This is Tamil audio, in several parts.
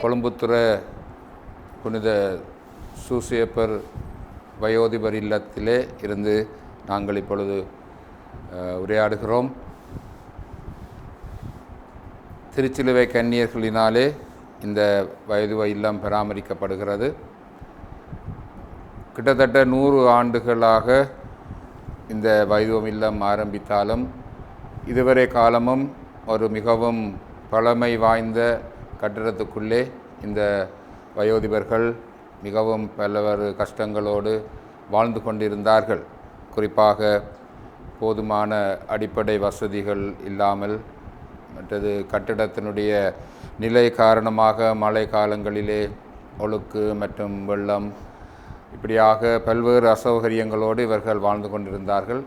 கொழும்புத்துறை புனித சூசியப்பர் வயோதிபர் இல்லத்திலே இருந்து நாங்கள் இப்பொழுது உரையாடுகிறோம். திருச்சிலுவை கன்னியர்களினாலே இந்த வயதுவ இல்லம் பராமரிக்கப்படுகிறது. கிட்டத்தட்ட நூறு ஆண்டுகளாக இந்த வைதுவம் இல்லம் ஆரம்பித்தாலும் இதுவரை காலமும் ஒரு மிகவும் பழமை வாய்ந்த கட்டிடத்துக்குள்ளே இந்த வயோதிபர்கள் மிகவும் பலவர் கஷ்டங்களோடு வாழ்ந்து கொண்டிருந்தார்கள். குறிப்பாக போதுமான அடிப்படை வசதிகள் இல்லாமல் மற்றது கட்டிடத்தினுடைய நிலை காரணமாக மழை காலங்களிலே ஒழுக்கு மற்றும் வெள்ளம் இப்படியாக பல்வேறு அசௌகரியங்களோடு இவர்கள் வாழ்ந்து கொண்டிருந்தார்கள்.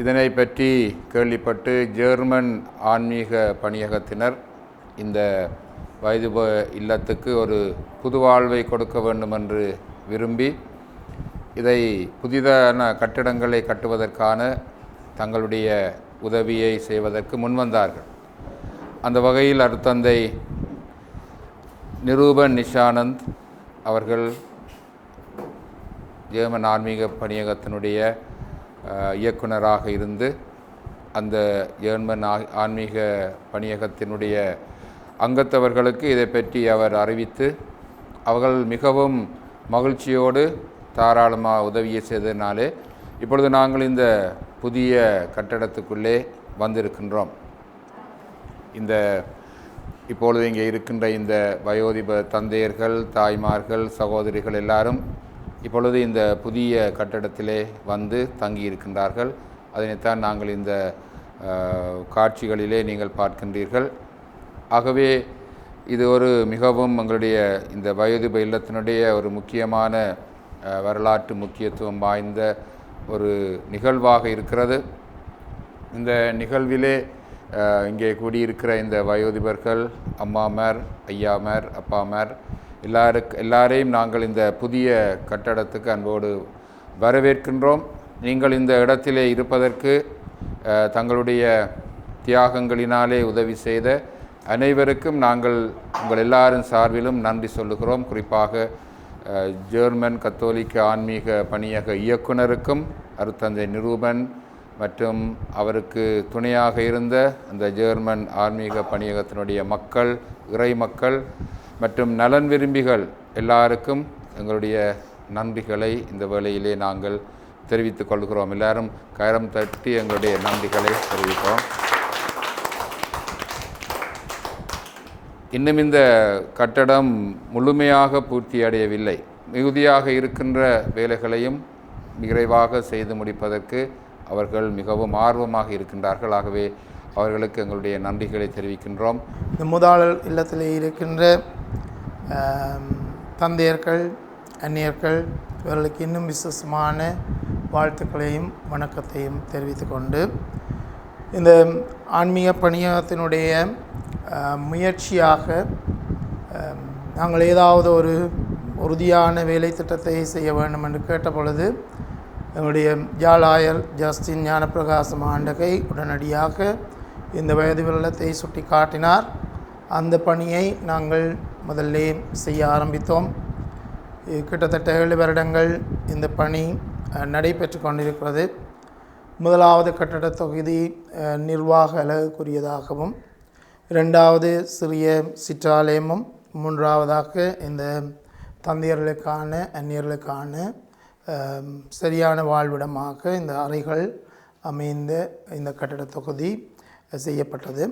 இதனை பற்றி கேள்விப்பட்டு ஜெர்மன் ஆன்மீக பணியகத்தினர் இந்த வயது இல்லத்துக்கு ஒரு புது வாழ்வை கொடுக்க வேண்டும் என்று விரும்பி இதை புதிதான கட்டிடங்களை கட்டுவதற்கான தங்களுடைய உதவியை செய்வதற்கு முன்வந்தார்கள். அந்த வகையில் அருத்தந்தை நிரூபன் நிஷானந்த் அவர்கள் ஜேர்மன் ஆன்மீக பணியகத்தினுடைய இயக்குநராக இயக்குனராக இருந்து அந்த ஜேர்மன் ஆ- ஆன்மீக பணியகத்தினுடைய அங்கத்தவர்களுக்கு இதை பற்றி அவர் அறிவித்து அவர்கள் மிகவும் மகிழ்ச்சியோடு தாராளமாக உதவியை செய்ததினாலே இப்பொழுது நாங்கள் இந்த புதிய கட்டடத்துக்குள்ளே வந்திருக்கின்றோம். இந்த இப்பொழுது இங்கே இருக்கின்ற இந்த வயோதிப தந்தையர்கள் தாய்மார்கள் சகோதரிகள் எல்லாரும் இப்பொழுது இந்த புதிய கட்டடத்திலே வந்து தங்கி இருக்கின்றார்கள் அதனைத்தான் நாங்கள் இந்த காட்சிகளிலே நீங்கள் பார்க்கின்றீர்கள். ஆகவே இது ஒரு மிகவும் எங்களுடைய இந்த வயோதிப இல்லத்தினுடைய ஒரு முக்கியமான வரலாற்று முக்கியத்துவம் வாய்ந்த ஒரு நிகழ்வாக இருக்கிறது. இந்த நிகழ்விலே இங்கே கூடியிருக்கிற இந்த வயோதிபர்கள் அம்மாமார் ஐயாமார் அப்பாமார் எல்லாருக்கு எல்லாரையும் நாங்கள் இந்த புதிய கட்டடத்துக்கு அன்போடு வரவேற்கின்றோம். நீங்கள் இந்த இடத்திலே இருப்பதற்கு தங்களுடைய தியாகங்களினாலே உதவி செய்த அனைவருக்கும் நாங்கள் உங்கள் எல்லாரும் சார்பிலும் நன்றி சொல்லுகிறோம். குறிப்பாக ஜெர்மன் கத்தோலிக்க ஆன்மீக பணியக இயக்குனருக்கும் அருத்தந்தை நிரூபன் மற்றும் அவருக்கு துணையாக இருந்த அந்த ஜெர்மன் ஆன்மீக பணியகத்தினுடைய மக்கள் இறை மக்கள் மற்றும் நலன் விரும்பிகள் எல்லாருக்கும் எங்களுடைய நன்றிகளை இந்த வேளையிலே நாங்கள் தெரிவித்துக் கொள்கிறோம். எல்லாரும் கரம் தட்டி எங்களுடைய நன்றிகளை தெரிவித்தோம் இன்னும் இந்த கட்டடம் முழுமையாக பூர்த்தி அடையவில்லை மிகுதியாக இருக்கின்ற வேலைகளையும் விரைவாக செய்து முடிப்பதற்கு அவர்கள் மிகவும் ஆர்வமாக இருக்கின்றார்கள். ஆகவே அவர்களுக்கு எங்களுடைய நன்றிகளை தெரிவிக்கின்றோம். இந்த முதலாளர் இல்லத்தில் இருக்கின்ற தந்தையர்கள் அந்நியர்கள் இவர்களுக்கு இன்னும் விசேஷமான வாழ்த்துக்களையும் வணக்கத்தையும் தெரிவித்து கொண்டு இந்த ஆன்மீக பணியகத்தினுடைய முயற்சியாக நாங்கள் ஏதாவது ஒரு உறுதியான வேலை திட்டத்தை செய்ய வேண்டும் என்று கேட்ட பொழுது எங்களுடைய ஜாலாயர் ஜஸ்டின் ஞானப்பிரகாசம் ஆண்டகை உடனடியாக இந்த வயது வெள்ளத்தை சுட்டி காட்டினார். அந்த பணியை நாங்கள் முதல்ல செய்ய ஆரம்பித்தோம். கிட்டத்தட்ட ஏழு வருடங்கள் இந்த பணி நடைபெற்று கொண்டிருக்கிறது. முதலாவது கட்டடத் தொகுதி நிர்வாக அளவுக்குரியதாகவும் இரண்டாவது சிறிய சிற்றாலயமும் மூன்றாவதாக இந்த தந்தையர்களுக்கான அந்நியர்களுக்கான சரியான வாழ்விடமாக இந்த அறைகள் அமைந்த இந்த கட்டடத் தொகுதி செய்யப்பட்டது.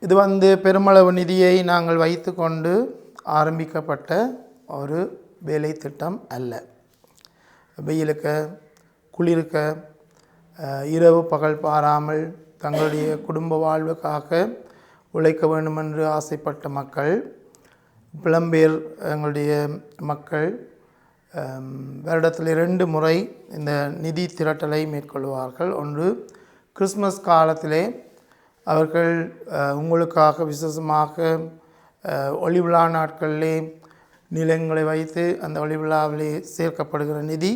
இது வந்து பெருமளவு நிதியை நாங்கள் வைத்துக்கொண்டு ஆரம்பிக்கப்பட்ட ஒரு வேலை திட்டம் அல்ல. வெயிலுக்க குளிர்க்க இரவு பகல் பாராமல் தங்களுடைய குடும்ப வாழ்வுக்காக உழைக்க வேண்டுமென்று ஆசைப்பட்ட மக்கள் புலம்பெயர் எங்களுடைய மக்கள் வருடத்தில் இரண்டு முறை இந்த நிதி திரட்டலை மேற்கொள்வார்கள். ஒன்று கிறிஸ்மஸ் காலத்திலே அவர்கள் உங்களுக்காக விசேஷமாக அஹ், ஒளி விழா நாட்களிலே நிலங்களை வைத்து அந்த ஒளி விழாவிலே சேர்க்கப்படுகிற நிதி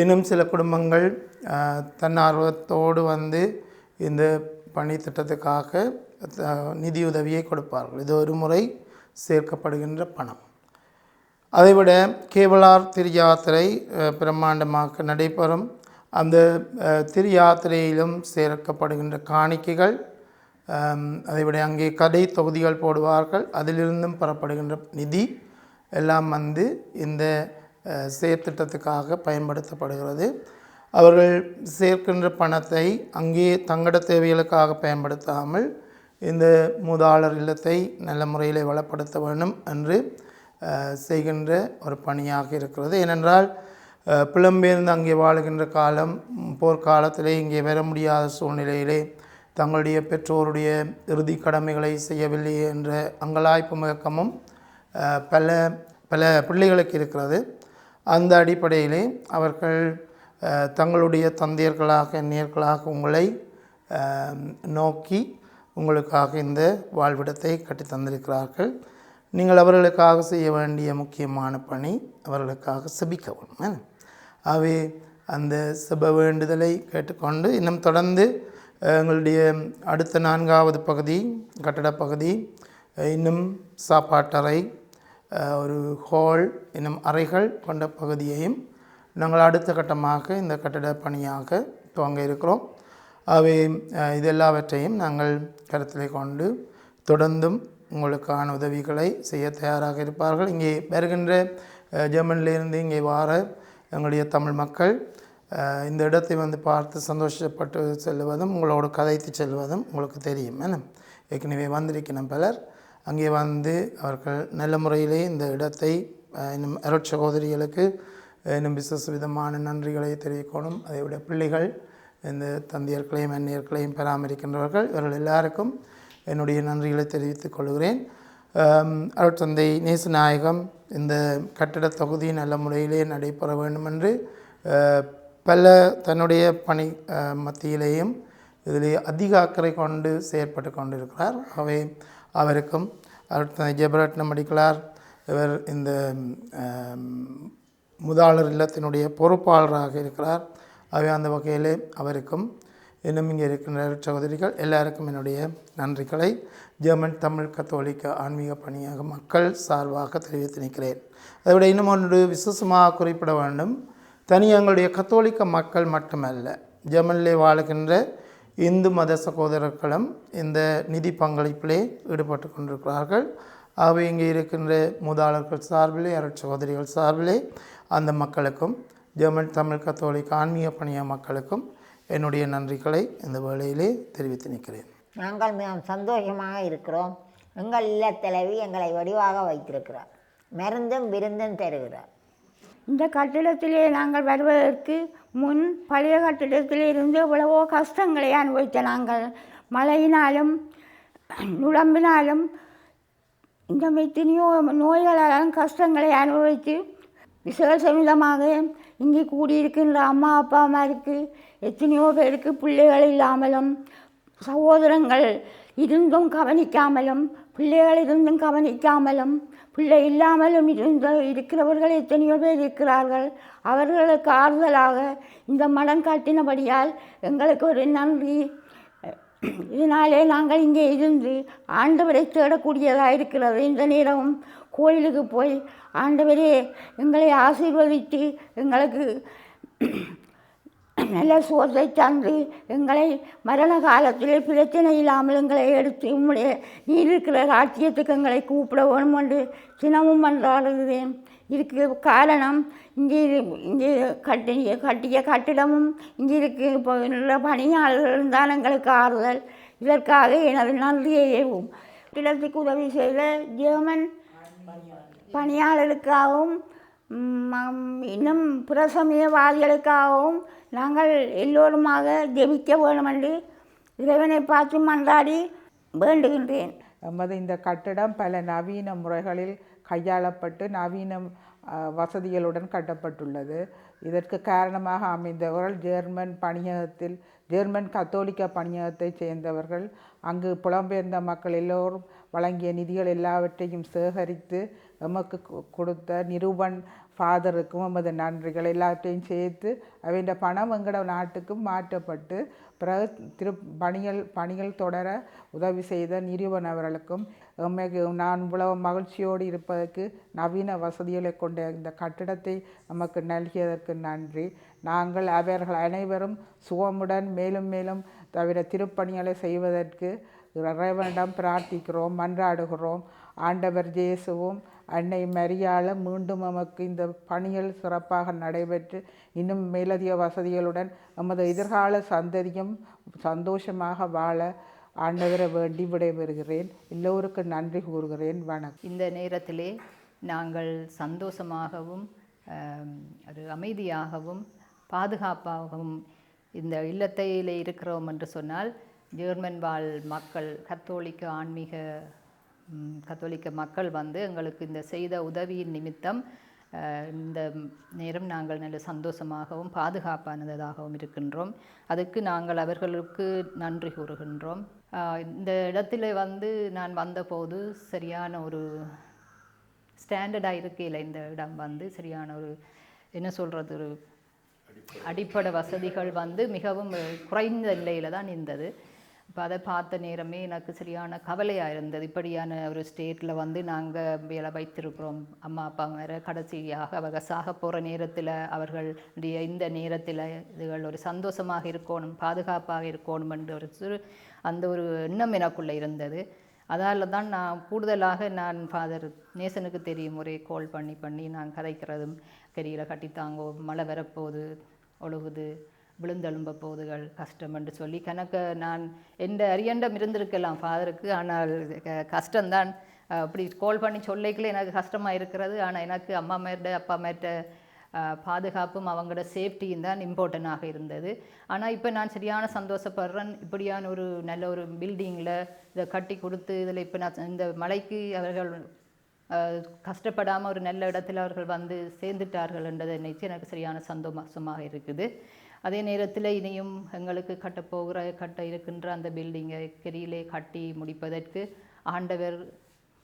இன்னும் சில குடும்பங்கள் தன்னார்வத்தோடு வந்து இந்த பணி திட்டத்துக்காக நிதியுதவியை கொடுப்பார்கள். இது ஒரு முறை சேர்க்கப்படுகின்ற பணம். அதைவிட கேவலார் திருயாத்திரை பிரம்மாண்டமாக நடைபெறும். அந்த திருயாத்திரையிலும் சேர்க்கப்படுகின்ற காணிக்கைகள் அதைவிட அங்கே கடை தொகுதிகள் போடுவார்கள். அதிலிருந்தும் பெறப்படுகின்ற நிதி எல்லாம் வந்து இந்த செயற்திட்டத்துக்காக பயன்படுத்தப்படுகிறது. அவர்கள் சேர்க்கின்ற பணத்தை அங்கே தங்கட தேவைகளுக்காக பயன்படுத்தாமல் இந்த மூதாளர் இல்லத்தை நல்ல முறையில் வளப்படுத்த வேண்டும் என்று செய்கின்ற ஒரு பணியாக இருக்கிறது. ஏனென்றால் புலம்பெயர்ந்து அங்கே வாழுகின்ற காலம் போர்க்காலத்திலே இங்கே வர முடியாத சூழ்நிலையிலே தங்களுடைய பெற்றோருடைய இறுதி கடமைகளை செய்யவில்லை என்ற அங்கலாய்ப்பு முழக்கமும் பல பல பிள்ளைகளுக்கு இருக்கிறது. அந்த அடிப்படையிலே அவர்கள் தங்களுடைய தந்தையர்களாக நேர்களாக உங்களை நோக்கி உங்களுக்காக இந்த வாழ்விடத்தை கட்டித்தந்திருக்கிறார்கள் நீங்கள் அவர்களுக்காக செய்ய வேண்டிய முக்கியமான பணி அவர்களுக்காக செபிக்கவும். அவை ஆகவே அந்த செப வேண்டுதலை கேட்டுக்கொண்டு இன்னும் தொடர்ந்து எங்களுடைய அடுத்த நான்காவது பகுதி கட்டடப் பகுதி இன்னும் சாப்பாட்டறை ஒரு ஹால் என்னும் அறைகள் கொண்ட பகுதியையும் நாங்கள் அடுத்த கட்டமாக இந்த கட்டட பணியாக துவங்க இருக்கிறோம். அவை இதெல்லாவற்றையும் இது எல்லாவற்றையும் நாங்கள் கருத்தில் கொண்டு தொடர்ந்தும் உங்களுக்கான உதவிகளை செய்ய தயாராக இருப்பார்கள். இங்கே வருகின்ற ஜெர்மனிலிருந்து இங்கே வார எங்களுடைய தமிழ் மக்கள் இந்த இடத்தை வந்து பார்த்து சந்தோஷப்பட்டு செல்வதும் உங்களோட கதைத்து செல்வதும் உங்களுக்கு தெரியும். என்ன ஏற்கனவே வந்திருக்கணும் பலர் அங்கே வந்து அவர்கள் நல்ல முறையிலே இந்த இடத்தை இன்னும் அருட் சகோதரிகளுக்கு இன்னும் விசேஷ விதமான நன்றிகளை தெரிவிக்கணும். அதை விட பிள்ளைகள் இந்த தந்தையர்களையும் அந்நியர்களையும் பராமரிக்கின்றவர்கள் இவர்கள் எல்லாருக்கும் என்னுடைய நன்றிகளை தெரிவித்துக் கொள்கிறேன். ஆம், அருட்தந்தை நேசநாயகம் இந்த கட்டிட தொகுதி நல்ல முறையிலே நடைபெற வேண்டுமென்று பல தன்னுடைய பணி மத்தியிலேயும் இதிலே அதிக அக்கறை கொண்டு செயற்பட்டு கொண்டிருக்கிறார். அவை அவருக்கும் அருட்தந்தை ஜெபரட்னம் அடிக்கலார். இவர் இந்த முதலாளர் முதாளர் இல்லத்தினுடைய பொறுப்பாளராக இருக்கிறார். அவை அந்த வகையிலே அவருக்கும் இன்னும் இங்கே இருக்கின்ற சகோதரிகள் எல்லாருக்கும் என்னுடைய நன்றிகளை. ஜெர்மன் தமிழ் கத்தோலிக்க ஆன்மீக பணியாக மக்கள் சார்பாக தெரிவித்து நிற்கிறேன். அதைவிட இன்னும் ஒன்று விசேஷமாக குறிப்பிட வேண்டும். தனி எங்களுடைய கத்தோலிக்க மக்கள் மட்டுமல்ல ஜெர்மனிலே வாழுகின்ற இந்து மத சகோதரர்களும் இந்த நிதி பங்களிப்பிலே ஈடுபட்டு கொண்டிருக்கிறார்கள். ஆகவே இங்கே இருக்கின்ற மூதாளர்கள் சார்பிலே அருட்சகோதரிகள் சார்பிலே அந்த மக்களுக்கும் ஜெர்மன் தமிழ் கத்தோலிக்க ஆன்மீக பணிய மக்களுக்கும் என்னுடைய நன்றிகளை இந்த வேளையிலே தெரிவித்து நிற்கிறேன். நாங்கள் மிகவும் சந்தோஷமாக இருக்கிறோம். எங்கள் இல்லத்தலைவி எங்களை வடிவாக வைத்திருக்கிறார். மருந்தும் விருந்தும் தருகிறார். இந்த கட்டிடத்திலே நாங்கள் வருவதற்கு முன் பழைய கட்டிடத்திலே இருந்து எவ்வளவோ கஷ்டங்களை அனுபவித்த நாங்கள். மழையினாலும் நுழம்பினாலும் இந்த எத்தனையோ நோய்களாலும் கஷ்டங்களை அனுபவித்து விசேஷமிதமாக இங்கே கூடியிருக்கின்ற அம்மா அப்பா அம்மாருக்கு எத்தனையோ பேருக்கு பிள்ளைகள் இல்லாமலும் சகோதரங்கள் இருந்தும் கவனிக்காமலும் பிள்ளைகள் இருந்தும் கவனிக்காமலும் பிள்ளை இல்லாமலும் இருந்த இருக்கிறவர்கள் எத்தனையோ பேர் இருக்கிறார்கள். அவர்களுக்கு ஆறுதலாக இந்த மடம் காட்டினபடியால் எங்களுக்கு ஒரு நன்றி. இதனாலே நாங்கள் இங்கே இருந்து ஆண்டவரை தேடக்கூடியதாக இருக்கிறது. இந்த நேரம் கோயிலுக்கு போய் ஆண்டவரே எங்களை ஆசீர்வதித்து எங்களுக்கு நல்ல சோத்தை தந்து எங்களை மரண காலத்திலே பிரச்சனை இல்லாமல் எங்களை எடுத்து உம்முடைய நீர் இருக்கிற ராஜ்யத்துக்கு எங்களை கூப்பிட வேணும் என்று தினமும் மன்றாடுகிறேன். இதுக்கு காரணம் இங்கே இங்கே கட்டிய கட்டிய கட்டிடமும் இங்கே இருக்கு. இப்போ உள்ள பணியாளர்கள் தான் எங்களுக்கு ஆறுதல். இதற்காக எனது நன்றியையும் கட்டிடத்துக்கு உதவி செய்த ஜெர்மன் பணியாளருக்காகவும் இன்னும் புறசமயவாதிகளுக்காகவும் நாங்கள் எல்லோருமாக ஜெபிக்க வேண்டுமென்று இறைவனை பார்த்து மன்றாடி வேண்டுகின்றேன். எமது இந்த கட்டடம் பல நவீன முறைகளில் கையாளப்பட்டு நவீன வசதிகளுடன் கட்டப்பட்டுள்ளது. இதற்கு காரணமாக அமைந்தவர்கள் ஜெர்மன் பணியகத்தில் ஜெர்மன் கத்தோலிக்க பணியகத்தைச் சேர்ந்தவர்கள். அங்கு புலம்பெயர்ந்த மக்கள் எல்லோரும் வழங்கிய நிதிகள் எல்லாவற்றையும் சேகரித்து எமக்கு கொடுத்த நிரூபன் ஃபாதருக்கும் எமது நன்றிகள் எல்லாத்தையும் சேர்த்து அவன் பணம் எங்கட நாட்டுக்கும் மாற்றப்பட்டு பிறகு திரு பணிகள் பணிகள் தொடர உதவி செய்த நிறுவன அவர்களுக்கும் எம்மைக்கு நான் இவ்வளவு மகிழ்ச்சியோடு இருப்பதற்கு நவீன வசதிகளை கொண்ட இந்த கட்டிடத்தை நமக்கு நல்கியதற்கு நன்றி. நாங்கள் அவர்கள் அனைவரும் சுகமுடன் மேலும் மேலும் தவிர திருப்பணிகளை செய்வதற்கு இறைவனிடம் பிரார்த்திக்கிறோம் மன்றாடுகிறோம். ஆண்டவர் இயேசுவும் அன்னை மரியாள மீண்டும் நமக்கு இந்த பணிகள் சிறப்பாக நடைபெற்று இன்னும் மேலதிக வசதிகளுடன் நமது எதிர்கால சந்ததியும் சந்தோஷமாக வாழ ஆண்டவரை வேண்டி விடைபெறுகிறேன். எல்லோருக்கும் நன்றி கூறுகிறேன். வணக்கம். இந்த நேரத்திலே நாங்கள் சந்தோஷமாகவும் ஒரு அமைதியாகவும் பாதுகாப்பாகவும் இந்த இல்லத்தையிலே இருக்கிறோம் என்று சொன்னால் ஜெர்மன் வாழ் மக்கள் கத்தோலிக்க ஆன்மீக கத்தோலிக்க மக்கள் வந்து எங்களுக்கு இந்த செய்த உதவியின் நிமித்தம் இந்த நேரம் நாங்கள் நல்ல சந்தோஷமாகவும் பாதுகாப்பானதாகவும் இருக்கின்றோம். அதுக்கு நாங்கள் அவர்களுக்கு நன்றி கூறுகின்றோம். இந்த இடத்துல வந்து நான் வந்தபோது சரியான ஒரு ஸ்டாண்டர்டாக இருக்கையில் இந்த இடம் வந்து சரியான ஒரு என்ன சொல்கிறது ஒரு அடிப்படை வசதிகள் வந்து மிகவும் குறைந்த நிலையில் தான் இருந்தது. இப்போ அதை பார்த்த நேரமே எனக்கு சரியான கவலையாக இருந்தது. இப்படியான ஒரு ஸ்டேட்டில் வந்து நாங்கள் வேலை வைத்திருக்கிறோம். அம்மா அப்பா வேறு கடைசியாக அவங்க சாக போகிற நேரத்தில் அவர்களுடைய இந்த நேரத்தில் இதுகள் ஒரு சந்தோஷமாக இருக்கணும் பாதுகாப்பாக இருக்கணும் என்ற ஒரு சிறு அந்த ஒரு எண்ணம் எனக்குள்ளே இருந்தது. அதால் தான் நான் கூடுதலாக நான் ஃபாதர் நேசனுக்கு தெரியும். ஒரே கால் பண்ணி பண்ணி நான் கதைக்கிறதும் கரியில் கட்டித்தாங்கோ மழை வரப்போகுது ஒழுகுது. விழுந்தெலும்ப போகுதுகள் கஷ்டம் என்று சொல்லி கணக்க நான் எந்த அரியண்டம் இருந்திருக்கலாம் ஃபாதருக்கு ஆனால் கஷ்டம்தான். அப்படி கால் பண்ணி சொல்லிக்கல எனக்கு கஷ்டமாக இருக்கிறது. ஆனால் எனக்கு அம்மா மேட்ட அப்பா மேட்ட பாதுகாப்பும் அவங்களோட சேஃப்டியும் தான் இம்பார்ட்டண்டாக இருந்தது. ஆனால் இப்போ நான் சரியான சந்தோஷப்படுறேன். இப்படியான ஒரு நல்ல ஒரு பில்டிங்கில் இதை கட்டி கொடுத்து இதில் இப்போ நான் இந்த மலைக்கு அவர்கள் கஷ்டப்படாமல் ஒரு நல்ல இடத்துல அவர்கள் வந்து சேர்ந்துட்டார்கள் என்றதை நினைச்சு எனக்கு சரியான சந்தோஷமாக இருக்குது. அதே நேரத்தில் இனியும் எங்களுக்கு கட்டப்போகிற கட்ட இருக்கின்ற அந்த பில்டிங்கை கெரியிலே கட்டி முடிப்பதற்கு ஆண்டவர்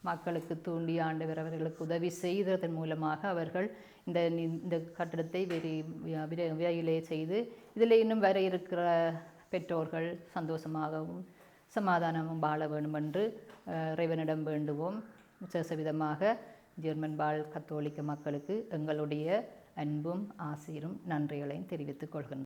மக்களுக்கு தூண்டி ஆண்டவர் அவர்களுக்கு உதவி செய்ததன் மூலமாக அவர்கள் இந்த இந்த கட்டடத்தை வெறி விரையிலே செய்து இதில் இன்னும் வர இருக்கிற பெற்றோர்கள் சந்தோஷமாகவும் சமாதானமும் வாழ வேண்டும் என்று இறைவனிடம் வேண்டுவோம். விசேஷ விதமாக ஜெர்மன் வாழ் கத்தோலிக்க மக்களுக்கு எங்களுடைய அன்பும் ஆசிரும் நன்றிகளையும் தெரிவித்துக் கொள்கின்றோம்.